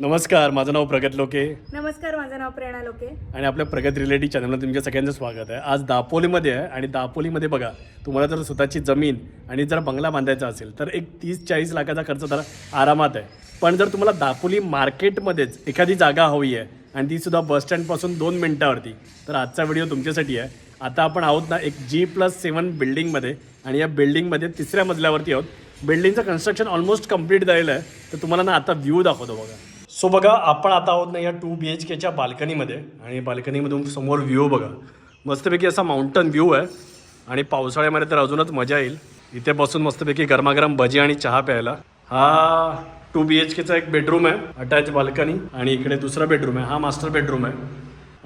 नमस्कार माझं नाव प्रगत लोके. नमस्कार माझं नाव प्रेरणा लोके. आणि आपल्या प्रगत रिलेटिव्ह चॅनलला तुमच्या सगळ्यांचं स्वागत आहे. आज दापोलीमध्ये आहे आणि दापोलीमध्ये बघा तुम्हाला जर स्वतःची जमीन आणि जर बंगला बांधायचा असेल तर एक तीस चाळीस लाखाचा खर्च तर आरामात आहे. पण जर तुम्हाला दापोली मार्केटमध्येच एखादी जागा हवी आहे आणि ती सुद्धा बस स्टँडपासून दोन मिनटावरती तर आजचा व्हिडिओ तुमच्यासाठी आहे. आता आपण आहोत ना एक जी प्लस सेवन बिल्डिंगमध्ये आणि या बिल्डिंगमध्ये तिसऱ्या मजल्यावरती आहोत. बिल्डिंगचं कन्स्ट्रक्शन ऑलमोस्ट कंप्लीट झालेलं आहे. तर तुम्हाला ना आता व्ह्यू दाखवतो बघा. सो बघा आपण आता आहोत ना या टू बी एच केच्या बाल्कनीमध्ये. आणि बाल्कनीमधून समोर व्ह्यू बघा. मस्तपैकी असा माउंटन व्ह्यू आहे. आणि पावसाळ्यामध्ये तर अजूनच मजा येईल. इथे बसून मस्तपैकी गरमागरम भजी आणि चहा प्यायला. हा टू बी एच केचा एक बेडरूम आहे अटॅच बाल्कनी आणि इकडे दुसरा बेडरूम आहे हा मास्टर बेडरूम आहे.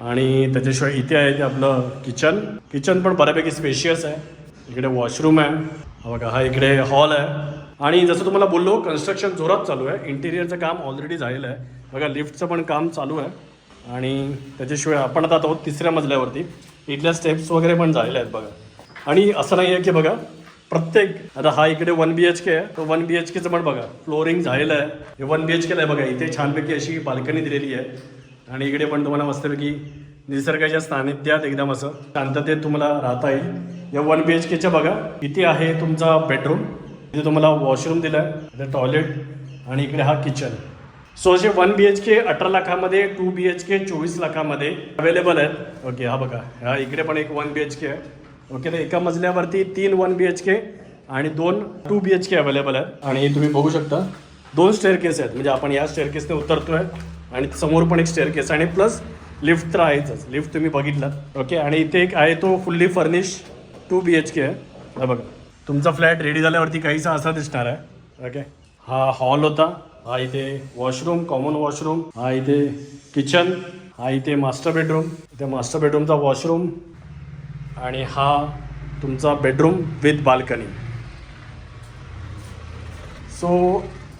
आणि त्याच्याशिवाय इथे आहे ते आपलं किचन किचन पण बऱ्यापैकी स्पेशियस आहे. इकडे वॉशरूम आहे. बघा हा इकडे हॉल आहे. आणि जसं तुम्हाला बोललो कन्स्ट्रक्शन जोरात चालू आहे. इंटिरियरचं काम ऑलरेडी झालेलं आहे. बघा लिफ्टचं पण काम चालू आहे. आणि त्याच्याशिवाय आपण आता आहोत तिसऱ्या मजल्यावरती. इथल्या स्टेप्स वगैरे पण झालेल्या आहेत बघा. आणि असं नाही आहे की बघा प्रत्येक आता हा इकडे वन बी एच के आहे. तो वन बी एच केचं पण बघा फ्लोरिंग झालेलं आहे. हे वन बी एच केलं आहे बघा इथे छानपैकी अशी बाल्कनी दिलेली आहे. आणि इकडे पण तुम्हाला मस्तपैकी निसर्गाच्या सानिध्यात एकदम असं शांततेत तुम्हाला राहता येईल. या वन बी एच केच्या बघा. इथे आहे तुमचा बेडरूम इथे तुम्हाला वॉशरूम दिला आहे इथे टॉयलेट आणि इकडे हा किचन सो असे वन बी एच के अठरा लाखामध्ये टू बी एच के चोवीस लाखामध्ये अवेलेबल आहेत. ओके हा बघा. हा इकडे पण एक वन बी एच के आहे. ओके तर एका मजल्यावरती तीन वन बी एच के आणि दोन two B H K available आहेत. आणि तुम्ही बघू शकता दोन स्टेअर केस आहेत. म्हणजे आपण या स्टेअर उतरतो उतरतोय आणि समोर पण एक स्टेअर केस आणि प्लस लिफ्ट तर आहेच. लिफ्ट तुम्ही बघितलात ओके आणि इथे एक आहे तो fully furnish two B H K आहे. हा बघा. तुमचा फ्लॅट रेडी झाल्यावरती काहीसा असा दिसणार आहे. ओके हा हॉल होता. हा इथे वॉशरूम कॉमन वॉशरूम हा इथे किचन हा इथे मास्टर बेडरूम इथे मास्टर बेडरूमचा वॉशरूम आणि हा तुमचा बेडरूम विथ बाल्कनी सो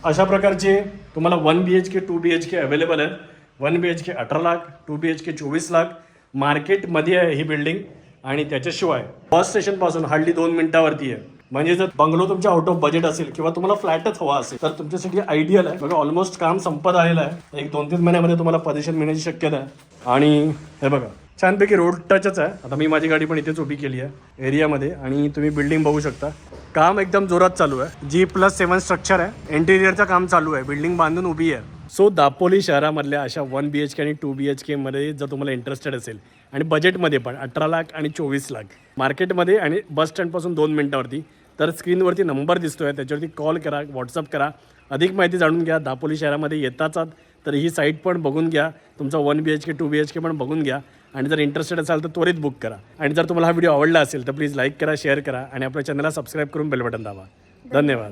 अशा प्रकारचे तुम्हाला one B H K two B H K available आहेत. वन बी एच के अठरा lakh two B H K चोवीस लाख. मार्केटमध्ये आहे ही बिल्डिंग आणि त्याच्याशिवाय बस स्टेशनपासून हार्डली दोन मिनिटावरती आहे. म्हणजे जर बंगलो तुमच्या आउट ऑफ बजेट असेल किंवा तुम्हाला फ्लॅटच हवा असेल तर तुमच्यासाठी आयडियल आहे. बघा ऑलमोस्ट काम संपत आलेलं आहे. एक दोन तीन महिन्यामध्ये तुम्हाला पोझिशन मिळण्याची शक्यता आहे. आणि हे बघा छानपैकी रोड टचच आहे. आता मी माझी गाडी पण इथेच उभी केली आहे एरियामध्ये आणि तुम्ही बिल्डिंग बघू शकता. काम एकदम जोरात चालू आहे. जी प्लस सेवन स्ट्रक्चर आहे. इंटेरियरचं काम चालू आहे. बिल्डिंग बांधून उभी आहे. सो दापोली शहरामधल्या अशा वन बी एच के आणि टू बी एच केमध्ये जर तुम्हाला इंटरेस्टेड असेल आणि बजेटमध्ये पण अठरा लाख आणि चोवीस लाख मार्केटमध्ये आणि बस स्टँडपासून दोन मिनटावरती तर स्क्रीनवरती नंबर दिसतो आहे त्याच्यावरती कॉल करा व्हॉट्सअप करा. अधिक माहिती जाणून घ्या दापोली शहरामध्ये येताच तर ही साईट पण बघून घ्या तुमचा one B H K two B H K पण बघून घ्या आणि जर इंटरेस्टेड असाल तर त्वरित बुक करा. आणि जर तुम्हाला हा व्हिडिओ आवडला असेल तर प्लीज लाईक करा शेअर करा आणि आपल्या चॅनलला सबस्क्राईब करून बेल बटन दाबा. धन्यवाद.